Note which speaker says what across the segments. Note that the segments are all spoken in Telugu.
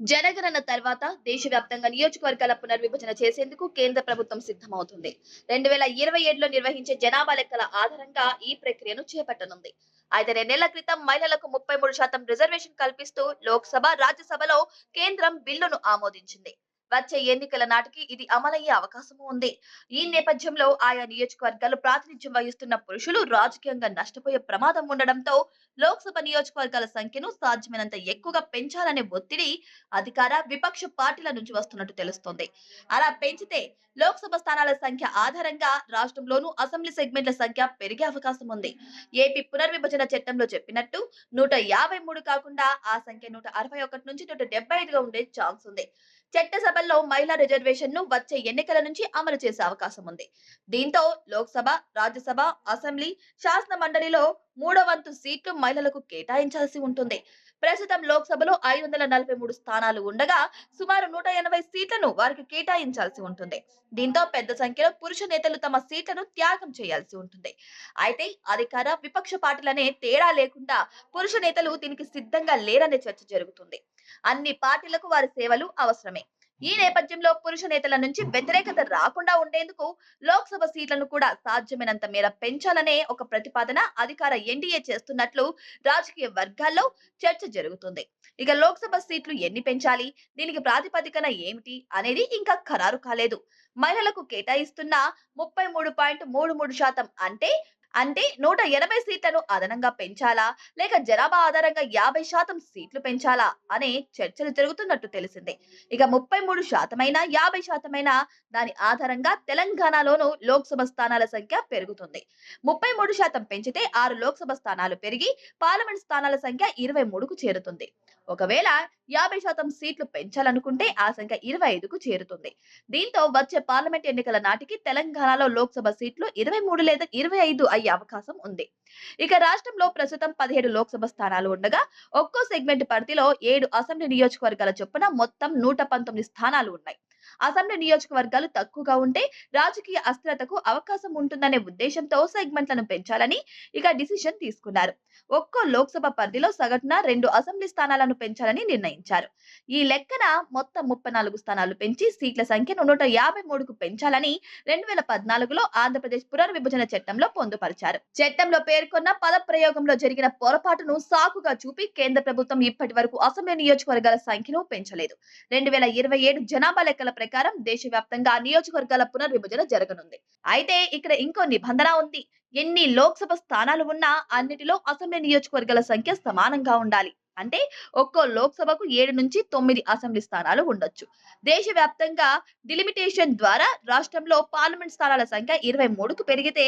Speaker 1: జనగణన తర్వాత దేశవ్యాప్తంగా నియోజకవర్గాల పునర్విభజన చేసేందుకు కేంద్ర ప్రభుత్వం సిద్ధమవుతుంది. రెండు వేల ఇరవై ఏడులో నిర్వహించే జనాభా లెక్కల ఆధారంగా ఈ ప్రక్రియను చేపట్టనుంది. అయితే రెండేళ్ళ క్రితం మహిళలకు ముప్పై మూడు శాతం రిజర్వేషన్ కల్పిస్తూ లోక్సభ రాజ్యసభలో కేంద్రం బిల్లును ఆమోదించింది. వచ్చే ఎన్నికల నాటికి ఇది అమలయ్యే అవకాశం ఉంది. ఈ నేపథ్యంలో ఆయా నియోజకవర్గాలు ప్రాతినిధ్యం వహిస్తున్న పురుషులు రాజకీయంగా నష్టపోయే ప్రమాదం ఉండడంతో లోక్సభ నియోజకవర్గాల సంఖ్యను సాధ్యమైనంత ఎక్కువగా పెంచాలనే ఒత్తిడి అధికార విపక్ష పార్టీల నుంచి వస్తున్నట్టు తెలుస్తోంది. అలా పెంచితే లోక్సభ స్థానాల సంఖ్య ఆధారంగా రాష్ట్రంలోనూ అసెంబ్లీ సెగ్మెంట్ల సంఖ్య పెరిగే అవకాశం ఉంది. ఏపీ పునర్విభజన చట్టంలో చెప్పినట్టు నూట యాభై మూడు కాకుండా ఆ సంఖ్య నూట అరవై ఒకటి నుంచి నూట డెబ్బై ఐదుగా ఉండే ఛాన్స్ ఉంది. చట్టసభల్లో మహిళా రిజర్వేషన్ను వచ్చే ఎన్నికల నుంచి అమలు చేసే అవకాశం ఉంది. దీంతో లోక్సభ రాజ్యసభ అసెంబ్లీ శాసన మండలిలో మూడో వంతు సీట్లు మహిళలకు కేటాయించాల్సి ఉంటుంది. ప్రస్తుతం లోక్సభలో ఐదు వందల నలభై మూడు స్థానాలు ఉండగా సుమారు నూట ఎనభై సీట్లను వారికి కేటాయించాల్సి ఉంటుంది. దీంతో పెద్ద సంఖ్యలో పురుష నేతలు తమ సీట్లను త్యాగం చేయాల్సి ఉంటుంది. అయితే అధికార విపక్ష పార్టీలనే తేడా లేకుండా పురుష నేతలు దీనికి సిద్ధంగా లేరనే చర్చ జరుగుతుంది. అన్ని పార్టీలకు వారి సేవలు అవసరమే. ఈ నేపథ్యంలో పురుష నేతల నుంచి వ్యతిరేకత రాకుండా ఉండేందుకు లోక్సభ సీట్లను కూడా సాధ్యమైనంత మేర పెంచాలనే ఒక ప్రతిపాదన అధికార ఎన్డీఏ చేస్తున్నట్లు రాజకీయ వర్గాల్లో చర్చ జరుగుతుంది. ఇక లోక్సభ సీట్లు ఎన్ని పెంచాలి? దీనికి ప్రాతిపదికన ఏమిటి? అనేది ఇంకా ఖరారు కాలేదు. మహిళలకు కేటాయిస్తున్న ముప్పై మూడు పాయింట్ మూడు మూడు శాతం అంటే అంటే నూట ఎనభై సీట్లను అదనంగా పెంచాలా? లేక జనాభా ఆధారంగా యాభై శాతం సీట్లు పెంచాలా? అనే చర్చలు జరుగుతున్నట్టు తెలిసిందే. ఇక ముప్పై మూడు శాతమైన యాభై శాతమైన దాని ఆధారంగా తెలంగాణలోనూ లోక్సభ స్థానాల సంఖ్య పెరుగుతుంది. ముప్పై మూడు శాతం పెంచితే ఆరు లోక్సభ స్థానాలు పెరిగి పార్లమెంట్ స్థానాల సంఖ్య ఇరవై మూడుకు చేరుతుంది. ఒకవేళ యాభై శాతం సీట్లు పెంచాలనుకుంటే ఆ సంఖ్య ఇరవై ఐదుకు చేరుతుంది. దీంతో వచ్చే పార్లమెంట్ ఎన్నికల నాటికి తెలంగాణలో లోక్సభ సీట్లు ఇరవై మూడు లేదా ఇరవై ఐదు అయ్యే అవకాశం ఉంది. ఇక రాష్ట్రంలో ప్రస్తుతం పదిహేడు లోక్సభ స్థానాలు ఉండగా ఒక్కో సెగ్మెంట్ పరిధిలో ఏడు అసెంబ్లీ నియోజకవర్గాల చొప్పున మొత్తం నూట పంతొమ్మిది స్థానాలు ఉన్నాయి. అసెంబ్లీ నియోజకవర్గాలు తక్కువగా ఉంటే రాజకీయ అస్థిరతకు అవకాశం ఉంటుందనే ఉద్దేశంతో సెగ్మెంట్లను పెంచాలని ఇక డిసిషన్ తీసుకున్నారు. ఒక్కో లోక్సభ పరిధిలో సగటున రెండు అసెంబ్లీ స్థానాలను పెంచాలని నిర్ణయించారు. ఈ లెక్కన మొత్తం ముప్పై నాలుగు స్థానాలు పెంచి సీట్ల సంఖ్యను నూట యాభై మూడుకు పెంచాలని రెండు వేల పద్నాలుగులో ఆంధ్రప్రదేశ్ పునర్విభజన చట్టంలో పొందుపరిచారు. చట్టంలో పేర్కొన్న పద ప్రయోగంలో జరిగిన పొరపాటును సాకుగా చూపి కేంద్ర ప్రభుత్వం ఇప్పటి వరకు అసెంబ్లీ నియోజకవర్గాల సంఖ్యను పెంచలేదు. రెండు వేల ఇరవై ఏడు జనాభా లెక్కల ప్రకారం దేశవ్యాప్తంగా నియోజకవర్గాల పునర్విభజన జరగనుంది. అయితే ఇక్కడ ఇంకో నిబంధన ఉంది. ఎన్ని లోక్సభ స్థానాలు ఉన్నా అన్నిటిలో అసెంబ్లీ నియోజకవర్గాల సంఖ్య సమానంగా ఉండాలి. అంటే ఒక్కో లోక్సభకు ఏడు నుంచి తొమ్మిది అసెంబ్లీ స్థానాలు ఉండొచ్చు. దేశవ్యాప్తంగా డిలిమిటేషన్ ద్వారా రాష్ట్రంలో పార్లమెంట్ స్థానాల సంఖ్య ఇరవై మూడుకు పెరిగితే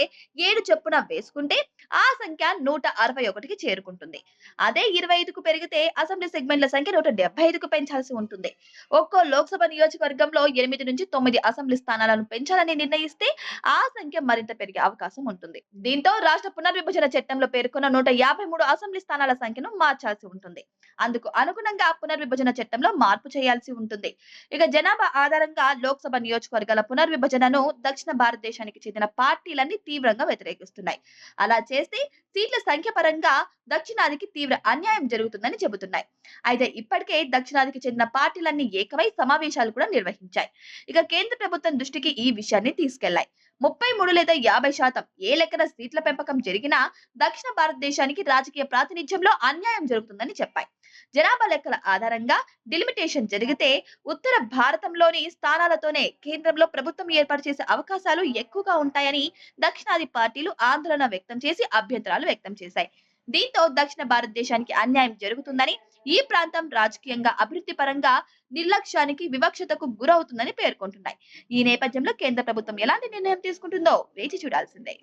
Speaker 1: ఏడు చొప్పున వేసుకుంటే ఆ సంఖ్య నూట అరవై ఒకటికి చేరుకుంటుంది. అదే ఇరవై ఐదుకు పెరిగితే అసెంబ్లీ సెగ్మెంట్ల సంఖ్య నూట డెబ్బై ఐదుకు పెంచాల్సి ఉంటుంది. ఒక్కో లోక్సభ నియోజకవర్గంలో ఎనిమిది నుంచి తొమ్మిది అసెంబ్లీ స్థానాలను పెంచాలని నిర్ణయిస్తే ఆ సంఖ్య మరింత పెరిగే అవకాశం ఉంటుంది. దీంతో రాష్ట్ర పునర్విభజన చట్టంలో పేర్కొన్న నూట యాభై మూడు అసెంబ్లీ స్థానాల సంఖ్యను మార్చాల్సి ఉంటుంది. ఉంటుంది అందుకు అనుగుణంగా పునర్విభజన చట్టంలో మార్పు చేయాల్సి ఉంటుంది. ఇక జనాభా ఆధారంగా లోక్సభ నియోజకవర్గాల పునర్విభజనను దక్షిణ భారతదేశానికి చెందిన పార్టీలన్నీ తీవ్రంగా వ్యతిరేకిస్తున్నాయి. అలా చేస్తే సీట్ల సంఖ్య పరంగా దక్షిణాదికి తీవ్ర అన్యాయం జరుగుతుందని చెబుతున్నాయి. అయితే ఇప్పటికే దక్షిణాదికి చెందిన పార్టీలన్నీ ఏకమై సమావేశాలు కూడా నిర్వహించాయి. ఇక కేంద్ర ప్రభుత్వం దృష్టికి ఈ విషయాన్ని తీసుకెళ్ళాయి. ముప్పై మూడు లేదా యాభై శాతం ఏ లెక్కన సీట్ల పెంపకం జరిగినా దక్షిణ భారతదేశానికి రాజకీయ ప్రాతినిధ్యంలో అన్యాయం జరుగుతుందని చెప్పాయి. జనాభా లెక్కల ఆధారంగా డిలిమిటేషన్ జరిగితే ఉత్తర భారతంలోని స్థానాలతోనే కేంద్రంలో ప్రభుత్వం ఏర్పాటు చేసే అవకాశాలు ఎక్కువగా ఉంటాయని దక్షిణాది పార్టీలు ఆందోళన వ్యక్తం చేసి అభ్యంతరాలు వ్యక్తం చేశాయి. దీంతో దక్షిణ భారతదేశానికి అన్యాయం జరుగుతుందని ఈ ప్రాంతం రాజకీయంగా అభివృద్ధి పరంగా నిర్లక్ష్యానికి వివక్షతకు గురవుతుందని పేర్కొంటున్నాయి. ఈ నేపథ్యంలో కేంద్ర ప్రభుత్వం ఎలాంటి నిర్ణయం తీసుకుంటుందో వేచి చూడాల్సిందే.